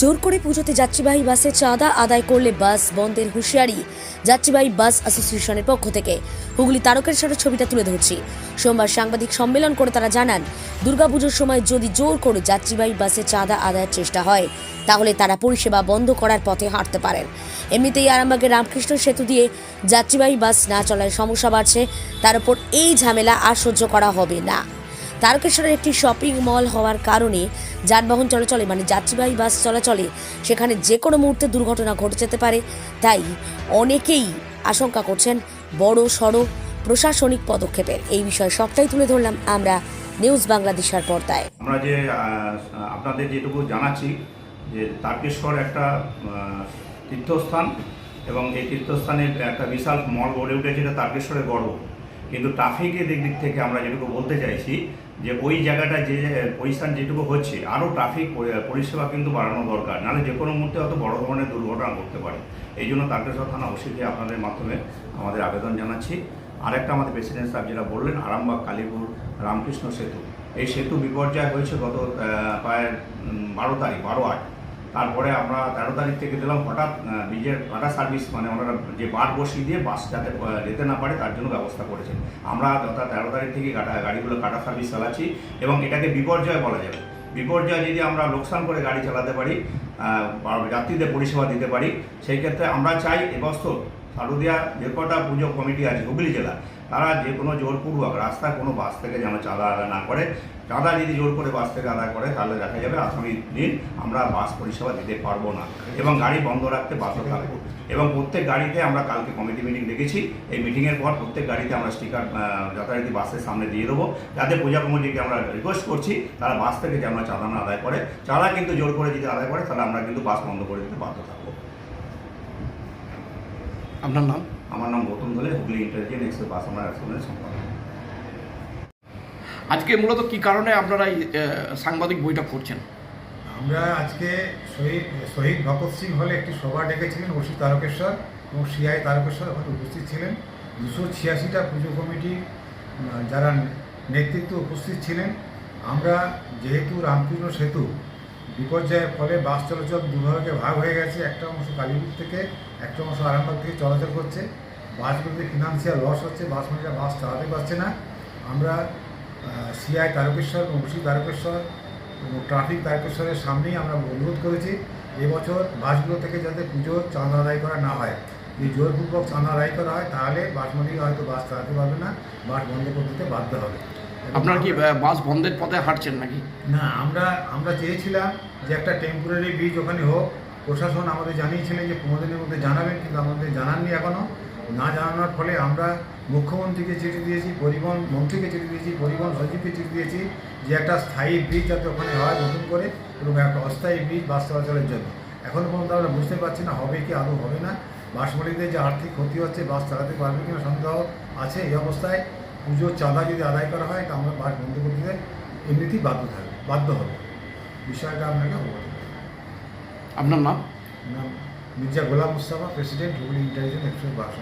জোর করে পুজোতে যাত্রীবাহী বাসে চাঁদা আদায় করলে বাস বন্ধের হুঁশিয়ারি যাত্রীবাহী বাস অ্যাসোসিয়েশনের পক্ষ থেকে। হুগলি তারকেশ্বরের ছবিটা তুলে ধরছি। সোমবার সাংবাদিক সম্মেলন করে তারা জানান, দুর্গাপুজোর সময় যদি জোর করে যাত্রীবাহী বাসে চাঁদা আদায়ের চেষ্টা হয়, তাহলে তারা পরিষেবা বন্ধ করার পথে হাঁটতে পারেন। এমনিতেই আরামবাগের রামকৃষ্ণ সেতু দিয়ে যাত্রীবাহী বাস না চলার সমস্যা বাড়ছে, তার উপর এই ঝামেলা আর সহ্য করা হবে না। তারকেশ্বরের একটি শপিং মল হওয়ার কারণে যানবাহন চলাচলে মানে যাত্রীবাহী বাস চলাচলে সেখানে যে কোনো মুহূর্তে দুর্ঘটনা ঘটে যেতে পারে। তাই অনেকেই আশঙ্কা করছেন বড়, সড়ো প্রশাসনিক পদক্ষেপের। এই বিষয়ে সবটাই তুলে ধরলাম আমরা নিউজ বাংলাদেশের পর্দায়। আমরা যে আপনাদের যেটুকু জানাচ্ছি যে তারকেশ্বর একটা তীর্থস্থান এবং এই তীর্থস্থানের একটা বিশাল মল গড়ে উঠেছে, এটা তারকেশ্বরের গর্ব। কিন্তু ট্রাফিকের দিক দিক থেকে আমরা যেটুকু বলতে চাইছি যে ওই জায়গাটা যে পজিশন যেটুকু হচ্ছে আরও ট্রাফিক পরিষেবা কিন্তু বাড়ানো দরকার। নাহলে যে কোনো মুহূর্তে অত বড় ধরনের দুর্ঘটনা ঘটতে পারে। এই জন্য তারকেশ্বর থানা অবশ্যই আপনাদের মাধ্যমে আমাদের আবেদন জানাচ্ছি। আরেকটা আমাদের প্রেসিডেন্ট সাহেব যেটা বললেন, আরামবাগ, কালীপুর, রামকৃষ্ণ সেতু। এই সেতু বিপর্যয় হয়েছে গত প্রায় বারো তারিখ, বারো আট। তারপরে আমরা তেরো তারিখ থেকে দিলাম হঠাৎ নিজের কাটা সার্ভিস মানে ওনারা যে বার বসিয়ে দিয়ে বাস যাতে যেতে না পারে, তার জন্য ব্যবস্থা করেছেন। আমরা যথা তেরো তারিখ থেকে কাটা গাড়িগুলো কাটা সার্ভিস চালাচ্ছি এবং এটাকে বিপর্যয় বলা যাবে। বিপর্যয় যদি আমরা লোকসান করে গাড়ি চালাতে পারি যাত্রীদের পরিষেবা দিতে পারি, সেই ক্ষেত্রে আমরা চাই এবছর সারুদিয়া যে কটা পুজো কমিটি আছে হুগলি জেলা, তারা যে কোনো জোরপূর্বক রাস্তায় কোনো বাস থেকে যেন চাঁদা আদায় না করে, চাঁদা যদি জোর করে বাস থেকে আদায় করে, তাহলে দেখা যাবে আগামী দিন আমরা বাস পরিষেবা দিতে পারব না এবং গাড়ি বন্ধ রাখতে বাধ্য থাকব। এবং প্রত্যেক গাড়িতে আমরা কালকে কমিটি মিটিং ডেকেছি, এই মিটিংয়ের পর প্রত্যেক গাড়িতে আমরা স্টিকার যথারীতি বাসের সামনে দিয়ে দেবো। যাতে পূজা কমিটিকে আমরা রিকোয়েস্ট করছি, তারা বাস থেকে যেন চাঁদা না আদায় করে। চাঁদা কিন্তু জোর করে যদি আদায় করে, তাহলে আমরা কিন্তু বাস বন্ধ করে দিতে বাধ্য থাকব। আপনার নাম? আমার নাম গৌতম দলে হুগলি ইন্টেলিজেন্ট এক্সপ্রেস বাস আমরা অ্যাক্সিডেন্ট সম্পাদক। আজকে মূলত কি কারণে আপনারা এই সাংবাদিক বইটা করছেন আমরা আজকে শহীদ শহীদ ভগৎ সিং হলে একটি সভা ডেকেছিলেন ওসি তারকেশ্বর এবং সিআই তারকেশ্বর ওখানে উপস্থিত ছিলেন। দুশো ছিয়াশিটা পুজো কমিটি যারা নেতৃত্ব উপস্থিত ছিলেন। আমরা যেহেতু রামকৃষ্ণ সেতু বিপর্যয়ের ফলে বাস চলাচল দুভাগে ভাগ হয়ে গেছে। একটা অংশ কালীপুর থেকে, একটা অংশ আরামবাগ থেকে চলাচল করছে। বাসগুলোতে ফিনান্সিয়াল লস হচ্ছে। বাস মালিকরা বাস চালাতে পারছে না। আমরা সিআই তারকেশ্বর ওসি তারকেশ্বর এবং ট্রাফিক তারকেশ্বরের সামনেই আমরা অনুরোধ করেছি, এবছর বাসগুলো থেকে যাতে পুজোর চাঁদা আদায় করা না হয়। যদি জোরপূর্বক চাঁদা আদায় করা হয়, তাহলে বাস মালিক হয়তো বাস চালাতে পারবে না, বাস বন্ধ করে দিতে বাধ্য হবে। আপনারা কি বাস বন্ধের পথে হাঁটছেন নাকি? না, আমরা আমরা চেয়েছিলাম যে একটা টেম্পোরারি ব্রিজ ওখানে হোক। প্রশাসন আমাদের জানিয়েছিলেন যে পনেরো দিনের মধ্যে জানাবেন, কিন্তু আমাদের জানাননি এখনও না জানানোর ফলে আমরা মুখ্যমন্ত্রীকে চিঠি দিয়েছি, পরিবহন মন্ত্রীকে চিঠি দিয়েছি, পরিবহন সচিবকে চিঠি দিয়েছি যে একটা স্থায়ী ব্রিজ যাতে ওখানে হয় নতুন করে এবং একটা অস্থায়ী ব্রিজ বাস চলাচলের জন্য। এখনও পর্যন্ত আমরা বুঝতে পারছি না হবে কি, আদৌ হবে না। বাস মালিকদের যে আর্থিক ক্ষতি হচ্ছে, বাস চালাতে পারবে কিনা সন্দেহ আছে এই অবস্থায়। পুজোর চাঁদা যদি আদায় করা হয় তা আমরা বাস বন্ধ করে দিতে এমনিতেই বাধ্য থাকবে বাধ্য হবে। বিষয়টা আপনাকে অবগত আপনার নাম? নাম Mirza Golam Mustafa president Hooghly intelligence express bus